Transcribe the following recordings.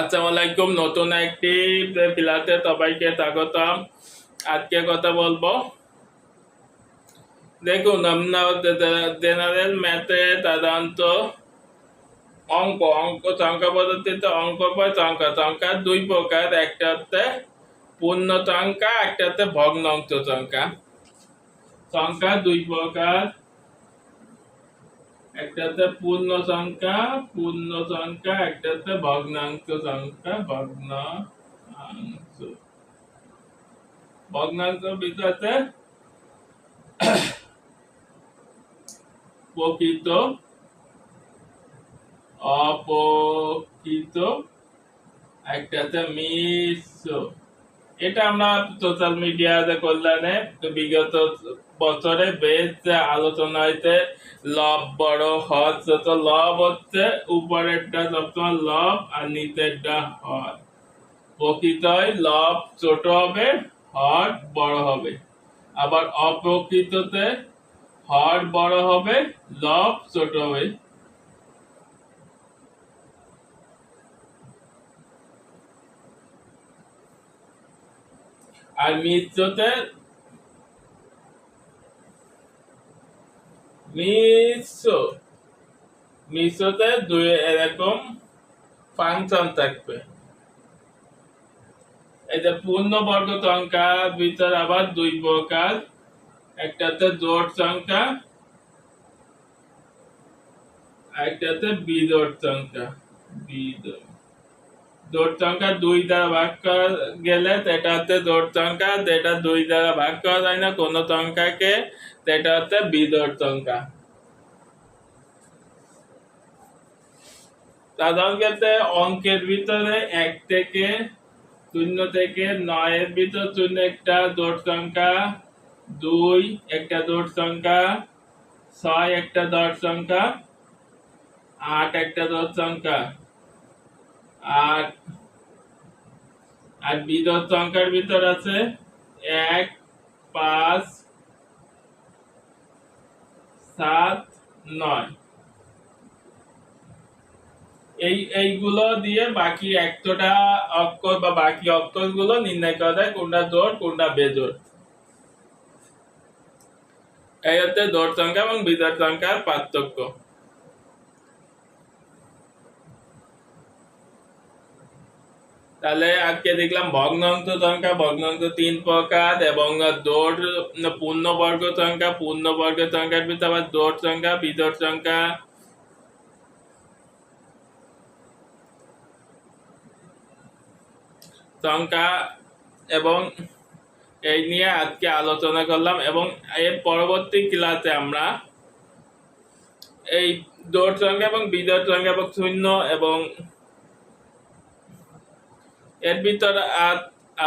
আসসালামু নতুন একটি ক্লাসে সবাইকে স্বাগতম। আজকে কথা বলব। দেখুন জেনারেল ম্যাথে সাধারণত অঙ্ক অঙ্ক, সংখ্যা পদ্ধতিতে অঙ্ক পর সংখ্যা সংখ্যা দুই প্রকার। একটা হচ্ছে পূর্ণ সংখ্যা, একটা হচ্ছে ভগ্নাংশ সংখ্যা। সংখ্যা দুই প্রকার। একটা হচ্ছে পূর্ণ সংখ্যা পূর্ণ সংখ্যা একটা হচ্ছে ভগ্নাংশ সংখ্যা, ভগ্নাংশ। ভগ্নাংশ বিষয়তে প্রকৃত, অপ্রকৃত একটা হচ্ছে মিশ্র। এটা আমরা সোশ্যাল মিডিয়াতে কল্যাণে বিগত বছরে বেশ আলোচনা হয়েছে লব বড় হজ তো লব হচ্ছে, উপরেরটা সবসময় লব আর নিচেরটা হজ প্রকৃতই লব ছোট হবে হট বড় হবে। আবার অপ্রকৃততে হট বড় হবে লব ছোট হবে। আর মিশ্রতে মিশ্র মিশ্রতে দুই এরকম ফাংশন থাকবে। এই যে পূর্ণবর্গ সংখ্যা, ভিতর আবার দুই প্রকার। একটাতে জোট সংখ্যা একটাতে বিজোট সংখ্যা। বিজোট। জোট সংখ্যা দুই দ্বারা ভাগ করা গেলে সেটা হচ্ছে জোট সংখ্যা যেটা দুই দ্বারা ভাগ করা যায় না। কোনো সংখ্যাকে সেটা হচ্ছে সংখ্যা সাধারণ ক্ষেত্রে অঙ্কের ভিতরে এক থেকে শূন্য থেকে নয়ের ভিতর শূন্য একটা জোট সংখ্যা দুই একটা জোট সংখ্যা ছয় একটা জোট সংখ্যা আট একটা জোট সংখ্যা আট আর বিজোট সংখ্যার ভিতর আছে এক, পাঁচ, সাত, নয়। এই, এইগুলো দিয়ে বাকি একশোটা অক্ষর বা বাকি অক্ষরগুলো নির্ণয় করা যায়, কোনটা জোর, কোনটা বেজোর। এই হচ্ছে জোর সংখ্যা এবং বিজোড় সংখ্যার পার্থক্য। তাহলে আজকে দেখলাম ভগ্নাংশ সংখ্যা, ভগ্নাংশ তিন প্রকার এবং জোড় পূর্ণবর্গ সংখ্যা, পূর্ণবর্গ সংখ্যার ভিতরে আবার জোড় সংখ্যা বিজোড় সংখ্যা। সংখ্যা এবং এই নিয়ে আজকে আলোচনা করলাম এবং এর পরবর্তী ক্লাসে আমরা এই জোট সংখ্যা এবং বিজোড় সংখ্যা এবং শূন্য এবং এর ভিতরে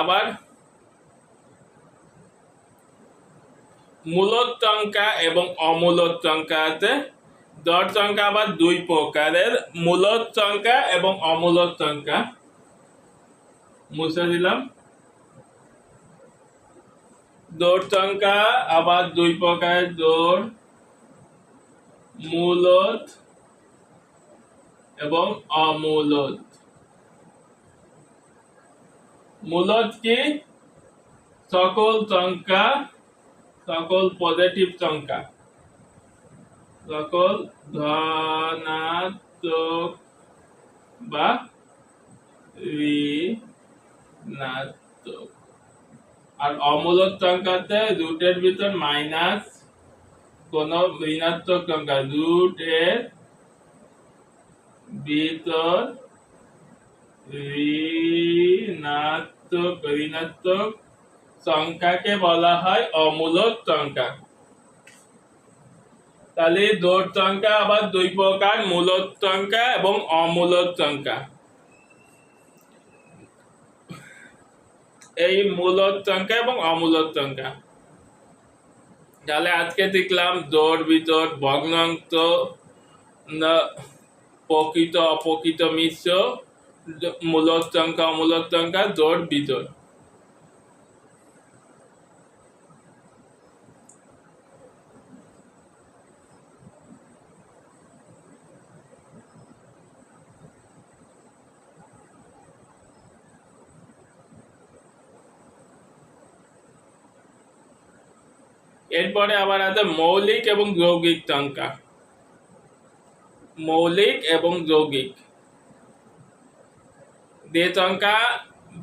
আবার মূলত সংখ্যা এবং অমূলত সংখ্যা আছে। জট সংখ্যা আবার দুই প্রকারের, মূলত সংখ্যা এবং অমূলত সংখ্যা মুছে দিলাম। জোড় সংখ্যা আবার দুই প্রকারের জোড় মূলত এবং অমূলত। মূলত কি? সকল সংখ্যা, সকল পজিটিভ সংখ্যা। সকল ধনাত্মক বা ঋণাত্মক। আর অমূলক সংখ্যাতে রুটের ভিতর মাইনাস কোন ঋণাত্মক সংখ্যা রুট এর ভিতর ঋণাত্মক ঋণাত্মক সংখ্যাকে বলা হয় অমূলক সংখ্যা তাহলে জোট সংখ্যা আবার দুই প্রকার মূলত সংখ্যা এবং অমূলক সংখ্যা এই মূলত সংখ্যা এবং অমূলত সংখ্যা তাহলে আজকে দেখলাম জোট বিজোট ভগ্নাংশ প্রকৃত, অপ্রকৃত মিশ্র মূলতঙ্কা অমূলতঙ্কা দৌড় বিদর। এরপরে আবার আছে মৌলিক এবং যৌগিক টঙ্কা মৌলিক এবং যৌগিক। যে সংখ্যা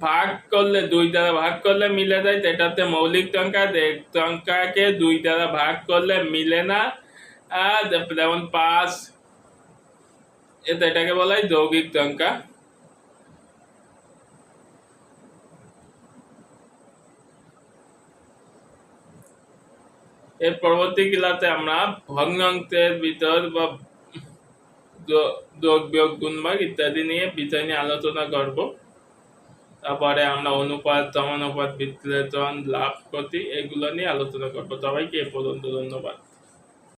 ভাগ করলে দুই দ্বারা ভাগ করলে মিলে যায় সেটাতে মৌলিক যে সংখ্যাকে দুই দ্বারা ভাগ করলে মিলে না। যেমন পাঁচ এটা এটাকে বলা যৌগিক সংখ্যা এর পরবর্তী ক্লাসে আমরা ভগ্নাংশের ভিতর বা যোগ যোগ, বিয়োগ গুণভাগ ইত্যাদি নিয়ে বিষয় নিয়ে আলোচনা করব। তারপরে আমরা অনুপাত, সমানুপাত বিশ্লেষণ লাভ, ক্ষতি, এগুলো নিয়ে আলোচনা করব। সবাইকে এ পর্যন্ত ধন্যবাদ।